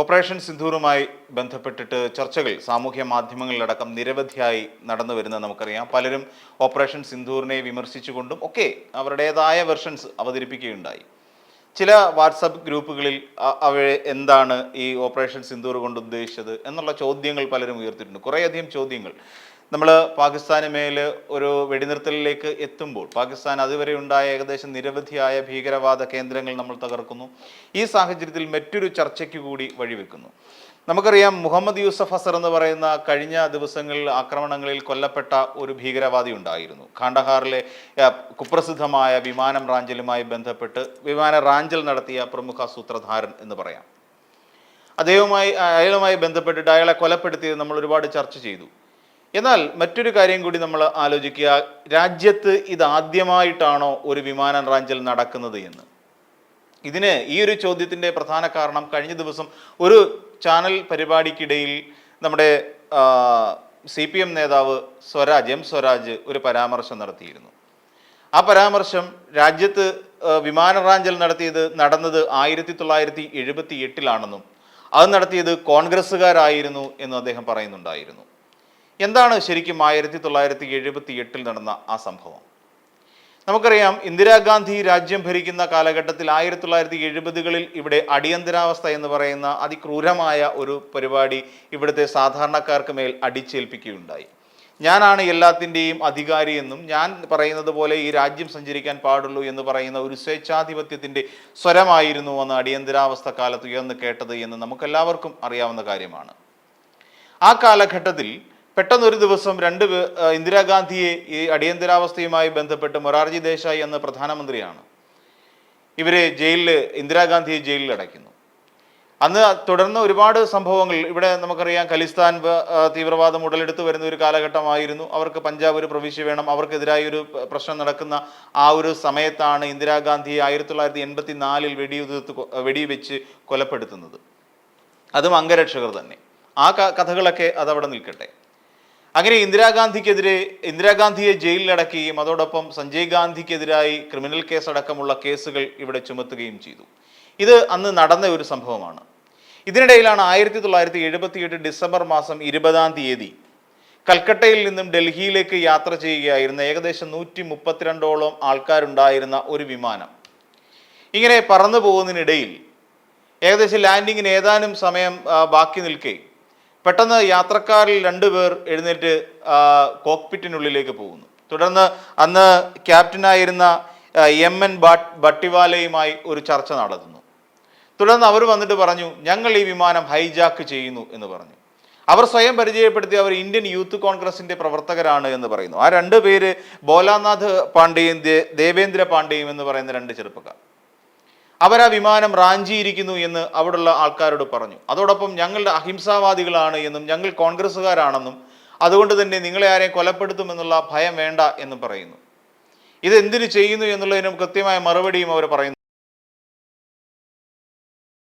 Operation സിന്ധൂറുമായി ബന്ധപ്പെട്ടിട്ട് ചർച്ചകൾ സാമൂഹ്യ മാധ്യമങ്ങളിലടക്കം നിരവധിയായി നടന്നു വരുന്നത് നമുക്കറിയാം. പലരും ഓപ്പറേഷൻ സിന്ധൂറിനെ വിമർശിച്ചുകൊണ്ടും ഒക്കെ അവരുടേതായ വെർഷൻസ് അവതരിപ്പിക്കുകയുണ്ടായി. ചില വാട്സപ്പ് ഗ്രൂപ്പുകളിൽ അവ എന്താണ് ഈ ഓപ്പറേഷൻ സിന്ധൂർ കൊണ്ട് ഉദ്ദേശിച്ചത് എന്നുള്ള ചോദ്യങ്ങൾ പലരും ഉയർത്തിയിട്ടുണ്ട്. കുറേയധികം ചോദ്യങ്ങൾ. നമ്മൾ പാകിസ്ഥാന് മേൽ ഒരു വെടിനിർത്തലിലേക്ക് എത്തുമ്പോൾ പാകിസ്ഥാൻ അതുവരെ ഉണ്ടായ ഏകദേശം നിരവധിയായ ഭീകരവാദ കേന്ദ്രങ്ങൾ നമ്മൾ തകർക്കുന്നു. ഈ സാഹചര്യത്തിൽ മറ്റൊരു ചർച്ചയ്ക്ക് കൂടി വഴിവെക്കുന്നു. നമുക്കറിയാം മുഹമ്മദ് യൂസഫ് ഹസർ എന്ന് പറയുന്ന കഴിഞ്ഞ ദിവസങ്ങളിൽ ആക്രമണങ്ങളിൽ കൊല്ലപ്പെട്ട ഒരു ഭീകരവാദി ഉണ്ടായിരുന്നു. ഖാണ്ഡഹാറിലെ കുപ്രസിദ്ധമായ വിമാനം റാഞ്ചലുമായി ബന്ധപ്പെട്ട് വിമാന റാഞ്ചൽ നടത്തിയ പ്രമുഖ സൂത്രധാരൻ എന്ന് പറയാം. അദ്ദേഹവുമായി അയാളുമായി ബന്ധപ്പെട്ടിട്ട് അയാളെ കൊലപ്പെടുത്തിയത് നമ്മൾ ഒരുപാട് ചർച്ച ചെയ്തു. എന്നാൽ മറ്റൊരു കാര്യം കൂടി നമ്മൾ ആലോചിക്കുക. രാജ്യത്ത് ഇതാദ്യമായിട്ടാണോ ഒരു വിമാന റാഞ്ചൽ നടക്കുന്നത് എന്ന്. ഇതിന് ഈ ഒരു ചോദ്യത്തിന്റെ പ്രധാന കാരണം കഴിഞ്ഞ ദിവസം ഒരു ചാനൽ പരിപാടിക്കിടയിൽ നമ്മുടെ സി പി എം നേതാവ് സ്വരാജ് എം സ്വരാജ് ഒരു പരാമർശം നടത്തിയിരുന്നു. ആ പരാമർശം രാജ്യത്ത് ആ, വിമാന റാഞ്ചൽ നടത്തിയത് നടന്നത് ആയിരത്തി തൊള്ളായിരത്തി എഴുപത്തി എട്ടിലാണെന്നും അത് നടത്തിയത് കോൺഗ്രസ്സുകാരായിരുന്നു എന്നും അദ്ദേഹം പറയുന്നുണ്ടായിരുന്നു. എന്താണ് ശരിക്കും ആയിരത്തി തൊള്ളായിരത്തി എഴുപത്തി എട്ടിൽ നടന്ന ആ സംഭവം? നമുക്കറിയാം ഇന്ദിരാഗാന്ധി രാജ്യം ഭരിക്കുന്ന കാലഘട്ടത്തിൽ ആയിരത്തി തൊള്ളായിരത്തി എഴുപതുകളിൽ ഇവിടെ അടിയന്തരാവസ്ഥ എന്ന് പറയുന്ന അതിക്രൂരമായ ഒരു പരിപാടി ഇവിടുത്തെ സാധാരണക്കാർക്ക് മേൽ അടിച്ചേൽപ്പിക്കുകയുണ്ടായി. ഞാനാണ് എല്ലാത്തിന്റെയും അധികാരി എന്നും ഞാൻ പറയുന്നത് പോലെ ഈ രാജ്യം സഞ്ചരിക്കാൻ പാടുള്ളൂ എന്ന് പറയുന്ന ഒരു സ്വേച്ഛാധിപത്യത്തിന്റെ സ്വരമായിരുന്നു അന്ന് അടിയന്തരാവസ്ഥ കാലത്ത് ഉയർന്നു കേട്ടത് എന്ന് നമുക്കെല്ലാവർക്കും അറിയാവുന്ന കാര്യമാണ്. ആ കാലഘട്ടത്തിൽ പെട്ടെന്ന് ഒരു ദിവസം രണ്ട് ഇന്ദിരാഗാന്ധിയെ ഈ അടിയന്തരാവസ്ഥയുമായി ബന്ധപ്പെട്ട് മൊറാർജി ദേശായി എന്ന പ്രധാനമന്ത്രിയാണ്. ഇവരെ ജയിലിൽ ഇന്ദിരാഗാന്ധിയെ ജയിലിൽ അടയ്ക്കുന്നു. അന്ന് തുടർന്ന് ഒരുപാട് സംഭവങ്ങൾ ഇവിടെ നമുക്കറിയാം ഖലിസ്ഥാൻ തീവ്രവാദം ഉടലെടുത്ത് വരുന്ന ഒരു കാലഘട്ടമായിരുന്നു. അവർക്ക് പഞ്ചാബ് ഒരു പ്രവിശ്യ വേണം. അവർക്കെതിരായി ഒരു പ്രശ്നം നടക്കുന്ന ആ ഒരു സമയത്താണ് ഇന്ദിരാഗാന്ധിയെ ആയിരത്തി തൊള്ളായിരത്തി എൺപത്തി നാലിൽ വെടിയുതിർത്ത് വെടിവെച്ച് കൊലപ്പെടുത്തുന്നത്. അതും അംഗരക്ഷകർ തന്നെ. ആ കഥകളൊക്കെ അതവിടെ നിൽക്കട്ടെ. അങ്ങനെ ഇന്ദിരാഗാന്ധിക്കെതിരെ ഇന്ദിരാഗാന്ധിയെ ജയിലിലടക്കുകയും അതോടൊപ്പം സഞ്ജയ് ഗാന്ധിക്കെതിരായി ക്രിമിനൽ കേസ് അടക്കമുള്ള കേസുകൾ ഇവിടെ ചുമത്തുകയും ചെയ്തു. ഇത് അന്ന് നടന്ന ഒരു സംഭവമാണ്. ഇതിനിടയിലാണ് ആയിരത്തി തൊള്ളായിരത്തി എഴുപത്തി എട്ട് ഡിസംബർ മാസം ഇരുപതാം തീയതി കൽക്കട്ടയിൽ നിന്നും ഡൽഹിയിലേക്ക് യാത്ര ചെയ്യുകയായിരുന്ന ഏകദേശം നൂറ്റി മുപ്പത്തിരണ്ടോളം ആൾക്കാരുണ്ടായിരുന്ന ഒരു വിമാനം. ഇങ്ങനെ പറന്നു പോകുന്നതിനിടയിൽ ഏകദേശം ലാൻഡിങ്ങിന് ഏതാനും സമയം ബാക്കി നിൽക്കെ പെട്ടെന്ന് യാത്രക്കാരിൽ രണ്ടുപേർ എഴുന്നേറ്റ് കോക്പിറ്റിനുള്ളിലേക്ക് പോകുന്നു. തുടർന്ന് അന്ന് ക്യാപ്റ്റനായിരുന്ന എം എൻ ഭട്ട് ഭട്ടിവാലയുമായി ഒരു ചർച്ച നടത്തുന്നു. തുടർന്ന് അവർ വന്നിട്ട് പറഞ്ഞു ഞങ്ങൾ ഈ വിമാനം ഹൈജാക്ക് ചെയ്യുന്നു എന്ന് പറഞ്ഞു. അവർ സ്വയം പരിചയപ്പെടുത്തി അവർ ഇന്ത്യൻ യൂത്ത് കോൺഗ്രസിന്റെ പ്രവർത്തകരാണ് എന്ന് പറയുന്നു. ആ രണ്ട് പേര് ബോലാനാഥ് പാണ്ഡെയും ദേവേന്ദ്ര പാണ്ഡെയും എന്ന് പറയുന്ന രണ്ട് ചെറുപ്പക്കാർ. അവർ ആ വിമാനം റാഞ്ചിയിരിക്കുന്നു എന്ന് അവിടുള്ള ആൾക്കാരോട് പറഞ്ഞു. അതോടൊപ്പം ഞങ്ങളുടെ അഹിംസാവാദികളാണ് എന്നും ഞങ്ങൾ കോൺഗ്രസ്സുകാരാണെന്നും അതുകൊണ്ട് തന്നെ നിങ്ങളെ ആരെയും കൊലപ്പെടുത്തുമെന്നുള്ള ഭയം വേണ്ട എന്ന് പറയുന്നു. ഇത് എന്തിനു ചെയ്യുന്നു എന്നുള്ളതിനും കൃത്യമായ മറുപടിയും അവർ പറയുന്നു.